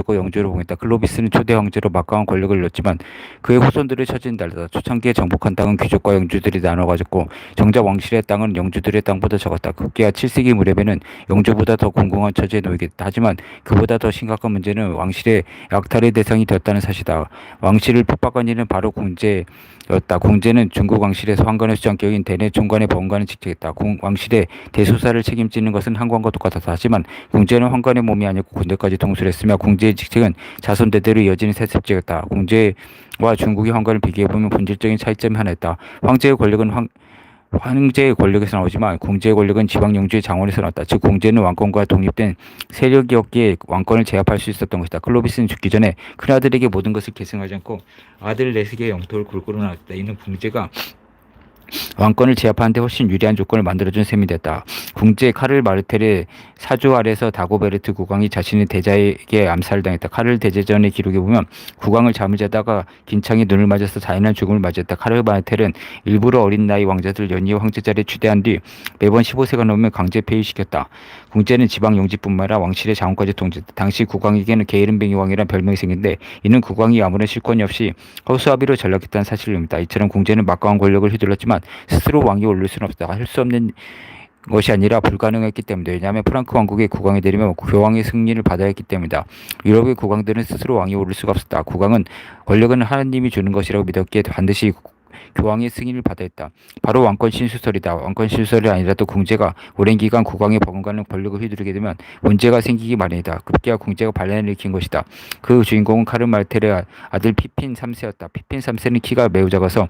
가지고 영주로 봉했다. 클로비스는 초대 황제로 막강한 권력을 잃었지만 그의 후손들의 처지는 다르다. 초창기에 정복한 땅은 귀족과 영주들이 나눠 가졌고 정작 왕실의 땅은 영주들의 땅보다 적었다. 급기야 7세기 무렵에는 영주보다 더 공공한 처지에 놓이게 됐다. 하지만 그보다 더 심각한 문제는 왕실의 약탈의 대상이 되었다는 사실이다. 왕실을 핍박한 이는 바로 공제 였다. 공제는 중국 왕실에서 황관의 수장격인 대내 총관의 법관을 직책했다. 공, 왕실의 대소사를 책임지는 것은 한관과 똑같았다. 하지만 공제는 황관의 몸이 아니고 군대까지 통솔했으며 공제의 직책은 자손 대대로 이어지는 세습제였다. 공제와 중국의 황관을 비교해보면 본질적인 차이점이 하나 있다. 황제의 권력은 황, 황제의 권력에서 나오지만 공제의 권력은 지방 영주의 장원에서 나왔다. 즉 공제는 왕권과 독립된 세력이었기에 왕권을 제압할 수 있었던 것이다. 클로비스는 죽기 전에 큰아들에게 모든 것을 계승하지 않고 아들 넷에게 영토를 골고루 나눴다. 이는 공제가 왕권을 제압하는데 훨씬 유리한 조건을 만들어준 셈이 됐다. 궁제 카를 마르텔의 사주 아래서 다고베르트 국왕이 자신의 대자에게 암살당했다. 카를 대제전의 기록에 보면 국왕을 잠을 자다가 긴창이 눈을 맞아서 잔인한 죽음을 맞이했다. 카를 마르텔은 일부러 어린 나이 왕자들 연이어 황제 자리에 취대한 뒤 매번 15세가 넘으면 강제 폐위시켰다. 궁제는 지방 영지뿐만 아니라 왕실의 자원까지 통제했다. 당시 국왕에게는 게으름뱅이 왕이란 별명이 생긴데 이는 국왕이 아무런 실권이 없이 허수아비로 전락했다는 사실입니다. 이처럼 궁제는 막강한 권력을 휘둘렀지만 스스로 왕이 오를 수는 없다. 할 수 없는 것이 아니라 불가능했기 때문이다. 왜냐하면 프랑크 왕국의 국왕이 되려면 교황의 승리를 받아야 했기 때문이다. 유럽의 국왕들은 스스로 왕이 오를 수가 없었다. 국왕은 권력은 하나님이 주는 것이라고 믿었기에 반드시 교황의 승인을 받아야 했다. 바로 왕권 신수설이다. 왕권 신수설이 아니라도 궁제가 오랜 기간 국왕의 버금가는 권력을 휘두르게 되면 문제가 생기기 마련이다. 급기야 궁제가 반란을 일으킨 것이다. 그 주인공은 카르마르텔의 아들 피핀 3세였다. 피핀 3세는 키가 매우 작아서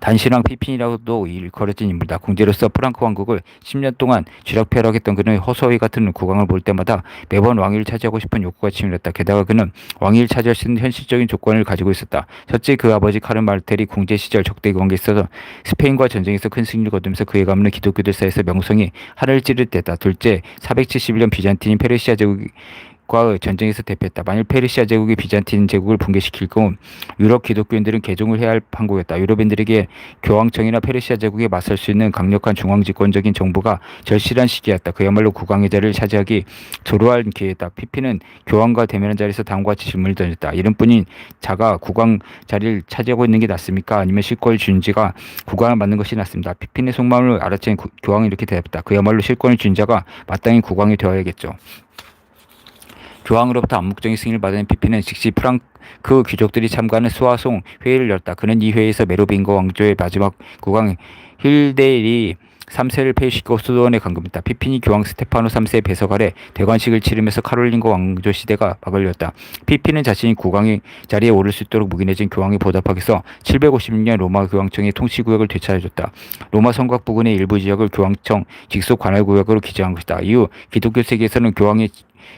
단신왕 피핀이라고도 일컬어진 인물이다. 궁제로서 프랑크 왕국을 10년 동안 쥐락펴락했던 그는 허수아비 같은 국왕을 볼 때마다 매번 왕위를 차지하고 싶은 욕구가 치밀었다. 게다가 그는 왕위를 차지할 수 있는 현실적인 조건을 가지고 있었다. 첫째 그 아버지 카르 마르텔이 궁제 시절 적대 관계에 있어서 스페인과 전쟁에서 큰 승리를 거두면서 그의 가문은 기독교들 사이에서 명성이 하늘을 찌를 때다. 둘째 471년 비잔틴인 페르시아 제국이 과의 전쟁에서 대표했다. 만일 페르시아 제국이 비잔틴 제국을 붕괴시킬 경우 유럽 기독교인들은 개종을 해야 할 판국이었다. 유럽인들에게 교황청이나 페르시아 제국에 맞설 수 있는 강력한 중앙 집권적인 정부가 절실한 시기였다. 그야말로 국왕의 자리를 차지하기 조로한 기회였다. 피피는 교황과 대면한 자리에서 다음과 같이 질문을 던졌다. 이름뿐인 자가 국왕 자리를 차지하고 있는 게 낫습니까? 아니면 실권을 준 지가 국왕을 맡는 것이 낫습니다. 피핀의 속마음을 알아챈 교황이 이렇게 대답했다. 그야말로 실권을 준 자가 마땅히 국왕이 되어야겠죠. 교황으로부터 암묵적인 승인을 받은 피피는 즉시 프랑크 귀족들이 참가하는 수화송 회의를 열었다. 그는 이 회의에서 메로빙거 왕조의 마지막 국왕 힐데일이 3세를 폐위시키고 수도원에 감금했다. 피핀이 교황 스테파노 3세의 배석 아래 대관식을 치르면서 카롤린거 왕조 시대가 막을 열었다. 피핀은 자신이 국왕의 자리에 오를 수 있도록 묵인해진 교황에 보답하기 위해서 756년 로마 교황청의 통치구역을 되찾아줬다. 로마 성곽 부근의 일부 지역을 교황청 직속 관할구역으로 기재한 것이다. 이후 기독교 세계에서는 교황의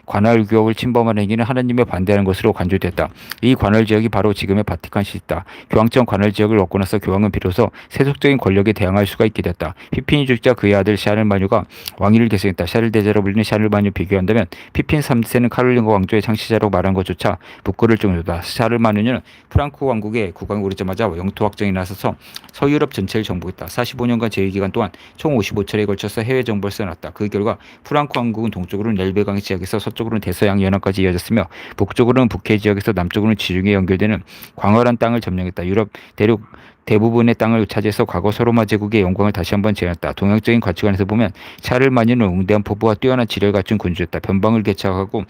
관할 구역을 침범하는 행위는 하나님에 반대하는 것으로 간주됐다. 이 관할 지역이 바로 지금의 바티칸시티다. 교황청 관할 지역을 얻고 나서 교황은 비로소 세속적인 권력에 대항할 수가 있게 됐다. 피핀이 죽자 그의 아들 샤를마뉴가 왕위를 계승했다. 샤를 대제로 불리는 샤를마뉴 비교한다면 피핀 3세는 카롤린거 왕조의 창시자라고 말한 것조차 부끄러울 정도다. 샤를마뉴는 프랑크 왕국의 국왕이 오르자마자 영토 확정이 나서서 서유럽 전체를 정복했다. 45년간 제위 기간 동안 총 55차례에 걸쳐서 해외 정보를 써놨다. 그 결과 프랑크 왕국은 동쪽으로는 엘베강의 지역에서 서쪽으로는 대서양 연안까지 이어졌으며 북쪽으로는 북해 지역에서 남쪽으로는 지중해 연결되는 광활한 땅을 점령했다. 유럽 대륙 대부분의 땅을 차지해서 과거 서로마 제국의 영광을 다시 한번 재현했다. 동양적인 가치관에서 보면 샤를마니는 웅대한 포부와 뛰어난 지뢰를 갖춘 군주였다. 변방을 개척하고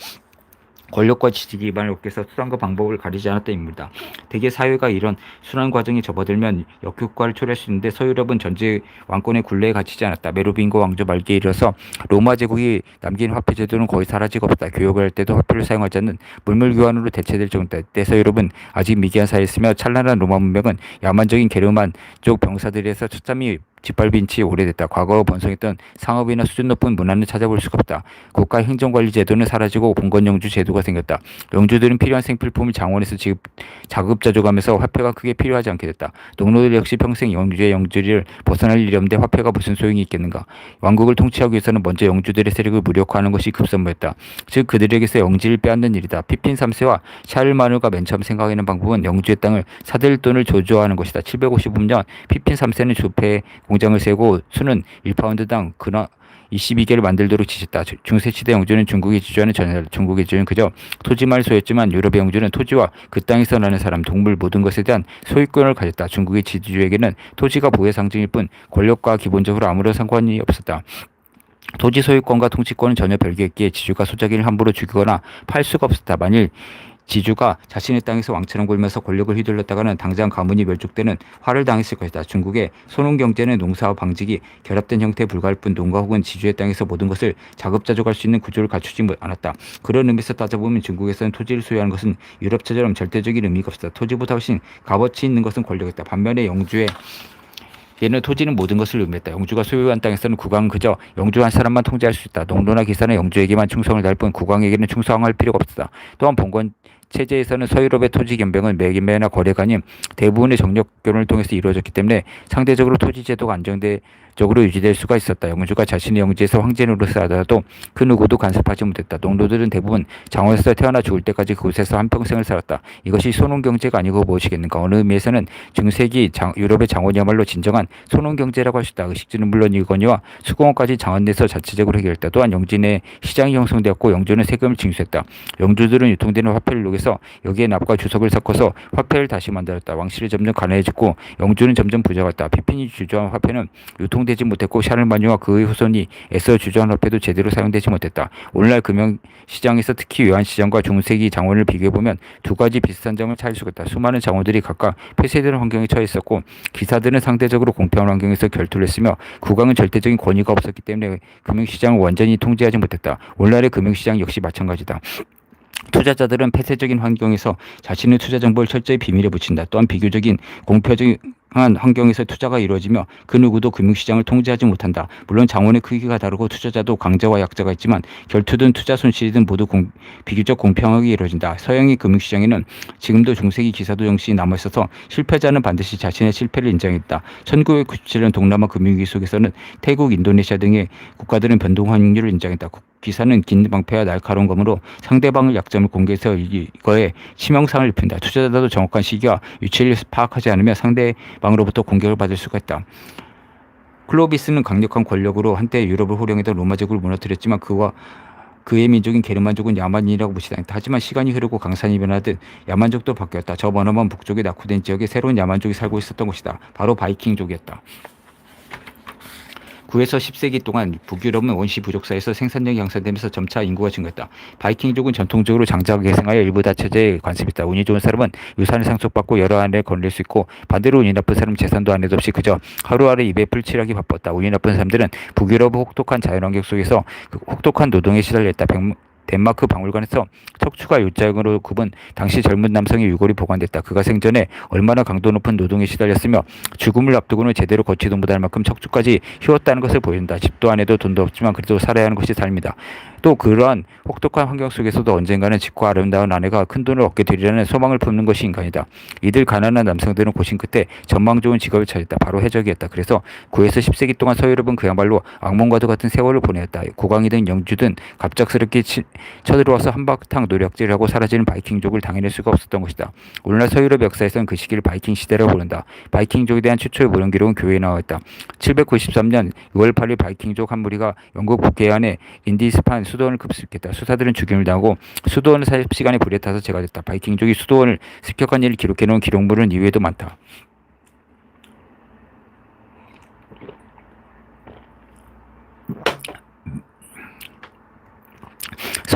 권력과 지지 기반을 위해서 수단과 방법을 가리지 않았던 인물이다. 대개 사회가 이런 순환 과정에 접어들면 역효과를 초래할 수 있는데 서유럽은 전제 왕권의 굴레에 갇히지 않았다. 메로빙고 왕조 말기에 이르러서 로마 제국이 남긴 화폐 제도는 거의 사라지고 없다. 교역을 할 때도 화폐를 사용하지 않는 물물 교환으로 대체될 정도다. 때 서유럽은 아직 미개한 사회였으며 찬란한 로마 문명은 야만적인 게르만 쪽 병사들에서 초점이 짓밟힌 지 오래됐다. 과거 번성했던 상업이나 수준 높은 문화는 찾아볼 수가 없다. 국가 행정관리 제도는 사라지고 봉건영주 제도가 생겼다. 영주들은 필요한 생필품을 장원에서 지급, 자급자족하면서 화폐가 크게 필요하지 않게 됐다. 농노들 역시 평생 영주의 영주리를 벗어날 일이 없는데 화폐가 무슨 소용이 있겠는가. 왕국을 통치하기 위해서는 먼저 영주들의 세력을 무력화하는 것이 급선무였다. 즉 그들에게서 영지를 빼앗는 일이다. 피핀 3세와 샤를마누가 맨 처음 생각하는 방법은 영주의 땅을 사들 돈을 조조하는 것이다. 755년 피핀 3세는 조폐 공장을 세고 수는 1파운드당 근화 22개를 만들도록 지시했다. 주- 중세시대 영주는 중국이 지주하는 전혀 중국의 지주는 그저 토지만을 소유했지만 유럽의 영주는 토지와 그 땅에서 나는 사람, 동물 모든 것에 대한 소유권을 가졌다. 중국의 지주에게는 토지가 보호의 상징일 뿐 권력과 기본적으로 아무런 상관이 없었다. 토지 소유권과 통치권은 전혀 별개였기에 지주가 소작인을 함부로 죽이거나 팔 수가 없었다. 만일 지주가 자신의 땅에서 왕처럼 굴면서 권력을 휘둘렀다가는 당장 가문이 멸족되는 화를 당했을 것이다. 중국의 소농 경제는 농사와 방직이 결합된 형태에 불과할 뿐 농가 혹은 지주의 땅에서 모든 것을 자급자족할 수 있는 구조를 갖추지 못- 않았다. 그런 의미에서 따져보면 중국에서는 토지를 소유하는 것은 유럽처럼 절대적인 의미가 없었다. 토지보다 훨씬 값어치 있는 것은 권력이었다. 반면에 영주의 얘는 토지는 모든 것을 의미했다. 영주가 소유한 땅에서는 국왕은 그저 영주 한 사람만 통제할 수 있다. 농노나 기사는 영주에게만 충성을 다할 뿐 국왕에게는 충성할 필요가 없었다. 또한 봉건 체제에서는 서유럽의 토지 변경은 매매나 거래가 아닌 대부분의 정력교를 통해서 이루어졌기 때문에 상대적으로 토지 제도가 안정 적으로 유지될 수가 있었다. 영주가 자신의 영지에서 황제노릇을 하더라도 그 누구도 간섭하지 못했다. 농노들은 대부분 장원에서 태어나 죽을 때까지 그곳에서 한평생을 살았다. 이것이 소농 경제가 아니고 무엇이겠는가? 어느 의미에서는 중세기 장, 유럽의 장원이야말로 진정한 소농 경제라고 할 수 있다. 의식주는 물론 이거니와 수공업까지 장원 내에서 자체적으로 해결했다. 또한 내 시장이 형성되었고 영주는 세금을 징수했다. 영주들은 유통되는 화폐를 녹여서 여기에 납과 주석을 섞어서 화폐를 다시 만들었다. 왕실이 점점 가난해졌고 영주는 점점 부자갔다. 피핀이 주저한 화폐는 유통 되지 못했고 샤를마뉴와 그의 후손이 애써 주저한 화폐도 제대로 사용되지 못했다. 오늘날 금융시장에서 특히 외환시장과 중세기 장원을 비교해보면 두 가지 비슷한 점을 찾을 수가 있다. 수많은 장원들이 각각 폐쇄되는 환경에 처해 있었고 기사들은 상대적으로 공평한 환경에서 결투를 했으며 국왕은 절대적인 권위가 없었기 때문에 금융시장을 완전히 통제하지 못했다. 오늘날의 금융시장 역시 마찬가지다. 투자자들은 폐쇄적인 환경에서 자신의 투자 정보를 철저히 비밀에 붙인다. 또한 비교적인 공표적인 환경에서 투자가 이루어지며 그 누구도 금융시장을 통제하지 못한다. 물론 장원의 크기가 다르고 투자자도 강자와 약자가 있지만 결투든 투자 손실이든 모두 공, 비교적 공평하게 이루어진다. 서양의 금융시장에는 지금도 중세기 기사도 정신이 남아있어서 실패자는 반드시 자신의 실패를 인정했다. 1997년 동남아 금융위기 속에서는 태국, 인도네시아 등의 국가들은 변동 확률을 인정했다. 기사는 긴 방패와 날카로운 검으로 상대방의 약점을 공개해서 이거에 치명상을 입힌다. 투자자도 정확한 시기와 위치를 파악하지 않으면 상대 방으로부터 공격을 받을 수가 있다. 클로비스는 강력한 권력으로 한때 유럽을 호령했던 로마 제국을 무너뜨렸지만 그와 그의 민족인 게르만족은 야만인이라고 무시당했다. 하지만 시간이 흐르고 강산이 변하듯 야만족도 바뀌었다. 저 머나먼 북쪽에 낙후된 지역에 새로운 야만족이 살고 있었던 것이다. 바로 바이킹족이었다. 9에서 10세기 동안 북유럽은 원시 부족 사이에서 생산력이 향상되면서 점차 인구가 증가했다. 바이킹족은 전통적으로 장자가 계승하여 일부 다처제에 관심있다. 운이 좋은 사람은 유산을 상속받고 여러 안에 건릴 수 있고 반대로 운이 나쁜 사람은 재산도 안에도 없이 그저 하루하루 입에 풀칠하기 바빴다. 운이 나쁜 사람들은 북유럽의 혹독한 자연환경 속에서 그 혹독한 노동에 시달렸다. 백- 덴마크 박물관에서 척추가 요자형으로 굽은 당시 젊은 남성의 유골이 보관됐다. 그가 생전에 얼마나 강도 높은 노동에 시달렸으며 죽음을 앞두고는 제대로 걷지도 못할 만큼 척추까지 휘었다는 것을 보인다. 집도 안 해도 돈도 없지만 그래도 살아야 하는 것이 삶이다. 또 그러한 혹독한 환경 속에서도 언젠가는 짓고 아름다운 아내가 큰 돈을 얻게 되리라는 소망을 품는 것이 인간이다. 이들 가난한 남성들은 고심 끝에 전망 좋은 직업을 찾았다. 바로 해적이었다. 그래서 9에서 10세기 동안 서유럽은 그야말로 악몽과도 같은 세월을 보내었다. 국왕이든 영주든 갑작스럽게 치, 쳐들어와서 한바탕 노력질을 하고 사라지는 바이킹족을 당해낼 수가 없었던 것이다. 오늘날 서유럽 역사에서는 그 시기를 바이킹 시대라고 부른다. 바이킹족에 대한 최초의 문헌 기록은 교회에 나와 있다. 793년 6월 8일 바이킹족 한 무리가 영국 북해안에 인디스판 수도원을 급습했다. 수사들은 죽임을 당하고 수도원 사십 시간에 불에 타서 제거됐다. 바이킹족이 수도원을 습격한 일을 기록해 놓은 기록물은 이외에도 많다.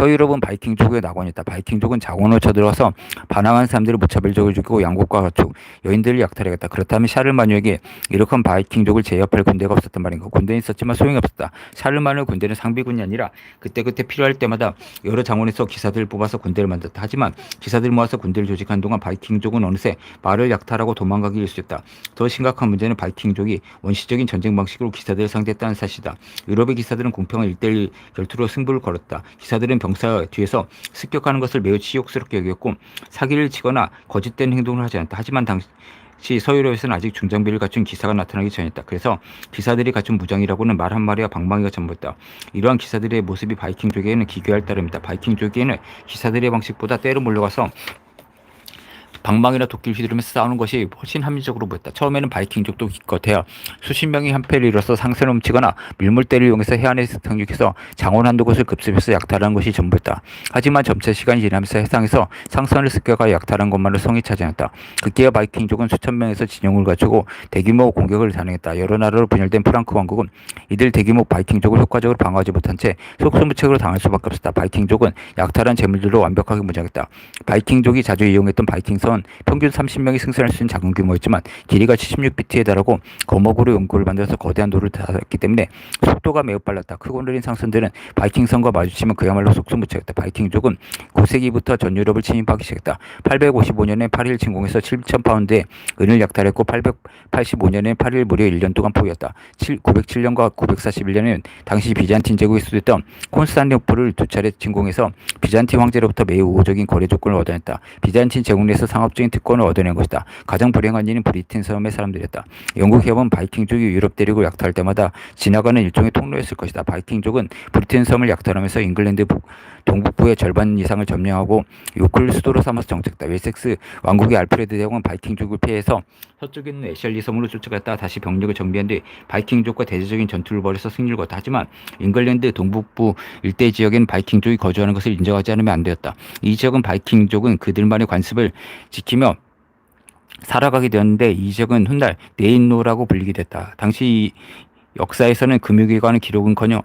서유럽은 바이킹족의 낙원이었다. 바이킹족은 자원을 쳐들어와서 반항한 사람들을 무차별적으로 죽이고 양국과 가축, 여인들을 약탈하겠다. 그렇다면 샤를마뉴에게 이렇게 바이킹족을 제압할 군대가 없었단 말인가. 군대는 있었지만 소용이 없었다. 샤를마뉴 군대는 상비군이 아니라 그때그때 필요할 때마다 여러 장원에서 기사들을 뽑아서 군대를 만들었다. 하지만 기사들을 모아서 군대를 조직한 동안 바이킹족은 어느새 말을 약탈하고 도망가기 일쑤였다. 더 심각한 문제는 바이킹족이 원시적인 전쟁 방식으로 기사들을 상대했다는 사실이다. 유럽의 기사들은 공평한 일대일 결투로 승부를 걸었다. 기사들은 병사 뒤에서 습격하는 것을 매우 치욕스럽게 여겼고 사기를 치거나 거짓된 행동을 하지 않았다. 하지만 당시 서유럽에서는 아직 중장비를 갖춘 기사가 나타나기 전이었다. 그래서 기사들이 갖춘 무장이라고는 말 한마리와 방망이가 전부였다. 이러한 기사들의 모습이 바이킹족에게는 기괴할 따름이다. 바이킹족에게는 기사들의 방식보다 때로 몰려가서 방망이나 도끼를 휘두르면서 싸우는 것이 훨씬 합리적으로 보였다. 처음에는 바이킹족도 기껏해야 수십 명이 한패를 이뤄서 상선을 훔치거나 밀물대를 이용해서 해안에 상륙해서 장원 한두 곳을 급습해서 약탈하는 것이 전부였다. 하지만 점차 시간이 지나면서 해상에서 상선을 습격하여 약탈한 것만으로 성이 차지했다. 급기야 바이킹족은 수천 명에서 진영을 갖추고 대규모 공격을 단행했다. 여러 나라로 분열된 프랑크 왕국은 이들 대규모 바이킹족을 효과적으로 방어하지 못한 채 속수무책으로 당할 수밖에 없었다. 바이킹족은 약탈한 재물들로 완벽하게 무장했다. 바이킹족이 자주 이용했던 바이킹선 은 평균 30명이 승선할 수 있는 작은 규모였지만 길이가 76비트에 달하고 거목으로 연구를 만들어서 거대한 돌을 닿았기 때문에 속도가 매우 빨랐다. 크고 느린 상선들은 바이킹선과 마주치면 그야말로 속수무책이었다. 바이킹족은 9세기부터 전 유럽을 침입하기 시작했다. 855년에 8일 침공해서 7,000파운드의 은을 약탈했고 885년에 8일 무려 1년 동안 포위했다. 7, 907년과 941년에는 당시 비잔틴 제국의 수도였던 콘스탄티노플을 두 차례 침공해서 비잔틴 황제로부터 매우 우호적인 거래 조건을 얻어냈다. 비잔틴 제국 내에서 상 업적인 특권을 얻어낸 것이다. 가장 불행한 이는 브리튼 섬의 사람들이었다. 영국 해협은 바이킹족이 유럽 대륙을 약탈할 때마다 지나가는 일종의 통로였을 것이다. 바이킹족은 브리튼 섬을 약탈하면서 잉글랜드 북, 동북부의 절반 이상을 점령하고 요클 수도로 삼아서 정착했다. 웨섹스 왕국의 알프레드 대왕은 바이킹족을 피해서 서쪽에 있는 애셜리 섬으로 쫓아갔다 다시 병력을 정비한 뒤 바이킹족과 대대적인 전투를 벌여서 승리를 거뒀다. 하지만 잉글랜드 동북부 일대 지역엔 바이킹족이 거주하는 것을 인정하지 않으면 안 되었다. 이 지역은 바이킹족은 그들만의 관습을 지키며 살아가게 되었는데 이 지역은 훗날 네인노라고 불리게 됐다. 당시 역사에서는 금유기관의 기록은커녕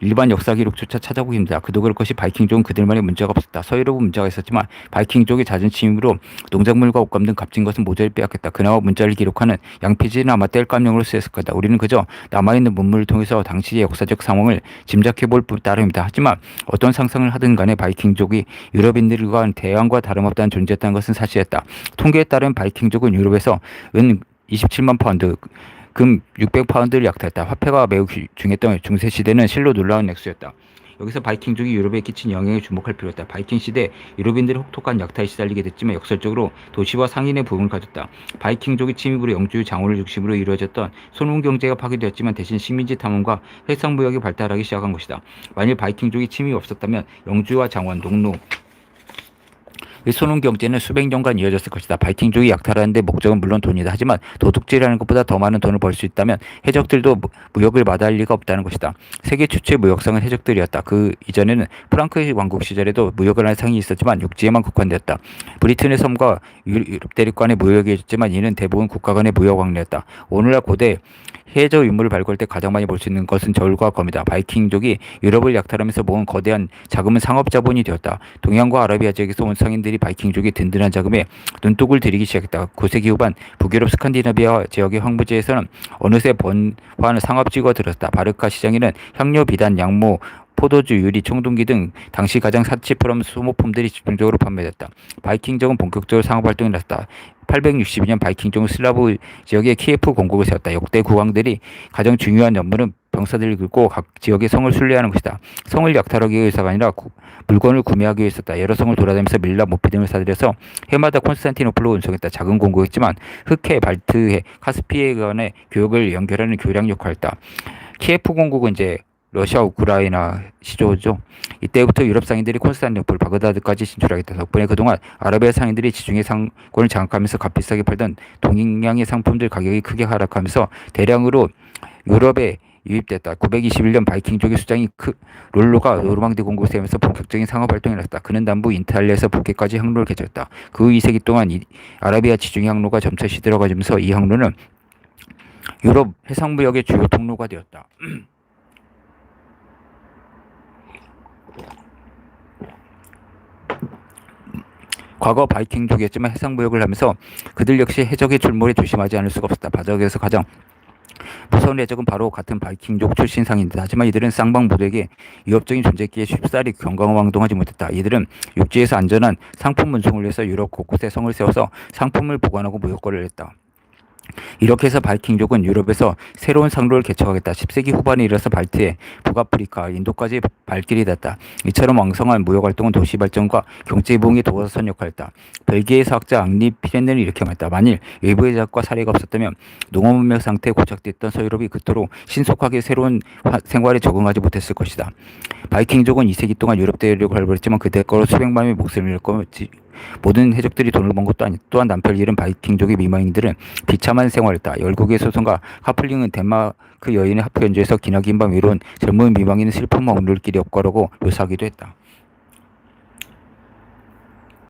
일반 역사 기록조차 찾아보기 힘들다. 그도 그럴 것이 바이킹족은 그들만의 문제가 없었다. 서유럽은 문제가 있었지만 바이킹족의 잦은 침입으로 농작물과 옷감 등 값진 것은 모조리 빼앗겼다. 그나마 문자를 기록하는 양피지는 아마 뗄감용으로 쓰였을 거다. 우리는 그저 남아있는 문물을 통해서 당시의 역사적 상황을 짐작해볼 따름이다. 하지만 어떤 상상을 하든 간에 바이킹족이 유럽인들과 대항과 다름없다는 존재였다는 것은 사실이었다. 통계에 따른 바이킹족은 유럽에서 은 27만 파운드 금 600파운드를 약탈했다. 화폐가 매우 중요했던 중세 시대는 실로 놀라운 액수였다. 여기서 바이킹족이 유럽에 끼친 영향에 주목할 필요했다. 바이킹 시대 유럽인들이 혹독한 약탈에 시달리게 됐지만 역설적으로 도시와 상인의 부흥을 가졌다. 바이킹족의 침입으로 영주 장원을 중심으로 이루어졌던 손흥 경제가 파괴되었지만 대신 식민지 탐험과 해상 무역이 발달하기 시작한 것이다. 만일 바이킹족이 침입이 없었다면 영주와 장원, 농노, 이 소농 경제는 수백 년간 이어졌을 것이다. 바이킹족이 약탈하는 데 목적은 물론 돈이다. 하지만 도둑질하는 것보다 더 많은 돈을 벌 수 있다면 해적들도 무역을 마다할 리가 없다는 것이다. 세계 최초의 무역상은 해적들이었다. 그 이전에는 프랑크 왕국 시절에도 무역을 하는 상이 있었지만 육지에만 국한되었다. 브리튼의 섬과 유럽 대륙 간의 무역이 있었지만 이는 대부분 국가 간의 무역 왕래였다. 오늘날 고대 해저 유물을 발굴할 때 가장 많이 볼 수 있는 것은 저울과 검이다. 바이킹족이 유럽을 약탈하면서 모은 거대한 자금은 상업 자본이 되었다. 동양과 아라비아 지역에서 온 상인들이 바이킹족의 든든한 자금에 눈독을 들이기 시작했다. 9세기 후반 북유럽 스칸디나비아 지역의 황무지에서는 어느새 번화하는 상업지구가 들었다. 바르카 시장에는 향료, 비단, 양모, 포도주, 유리, 청동기 등 당시 가장 사치프롬 소모품들이 집중적으로 판매됐다. 바이킹족은 본격적으로 상업활동에 나섰다. 862년 바이킹족은 슬라브 지역에 키예프 공국을 세웠다. 역대 국왕들이 가장 중요한 업무는 병사들을 긁고 각 지역의 성을 순례하는 것이다. 성을 약탈하기 위해서가 아니라 구, 물건을 구매하기 위해서다. 여러 성을 돌아다니면서 밀라, 모피 등을 사들여서 해마다 콘스탄티노플로 운송했다. 작은 공국이지만 흑해, 발트해, 카스피해 간의 교역을 연결하는 교량 역할을 했다. 키예프 공국은 이제 러시아 우크라이나 시조죠. 이때부터 유럽 상인들이 콘스탄티노플 바그다드까지 진출하게 된 덕분에 그동안 아라비아 상인들이 지중해 상권을 장악하면서 값비싸게 팔던 동양의 상품들 가격이 크게 하락하면서 대량으로 유럽에 유입됐다. 921년 바이킹족의 수장이 크, 롤로가 노르망디 공국을 세우면서 본격적인 상업 활동을 했다. 그는 남부 인탈리아에서 북해까지 항로를 개척했다. 그 2세기 동안 이, 아라비아 지중해 항로가 점차 시들어가면서 이 항로는 유럽 해상무역의 주요 통로가 되었다. 과거 바이킹족이었지만 해상무역을 하면서 그들 역시 해적의 출몰에 조심하지 않을 수가 없었다. 바적에서 가장 무서운 해적은 바로 같은 바이킹족 출신 상인이다. 하지만 이들은 쌍방모두에게 위협적인 존재기에 쉽사리 경강왕동하지 못했다. 이들은 육지에서 안전한 상품 운송을 위해서 유럽 곳곳에 성을 세워서 상품을 보관하고 무역거래를 했다. 이렇게 해서 바이킹족은 유럽에서 새로운 상로를 개척하겠다. 10세기 후반에 이르러서 발트해 북아프리카, 인도까지 발길이 닿았다. 이처럼 왕성한 무역 활동은 도시 발전과 경제 부흥에 도와선 역할을 했다. 벨기에 사학자 앙리 피렌네를 이렇게 말했다. 만일 외부의 작과 사례가 없었다면 농업 문명 상태에 고착됐던 서유럽이 그토록 신속하게 새로운 생활에 적응하지 못했을 것이다. 바이킹족은 2세기 동안 유럽 대륙을 활보했지만 그 대가로 수백만의 목숨을 잃고 모든 해적들이 돈을 번 것도 아니 또한 남편 잃은 바이킹족의 미망인들은 비참한 생활했다. 열국의 소송가 하플링은 덴마크 여인의 하프 연주에서 기나긴 밤 외로운 젊은 미망인은 슬픔과 억눌 길이 없거라고 묘사하기도 했다.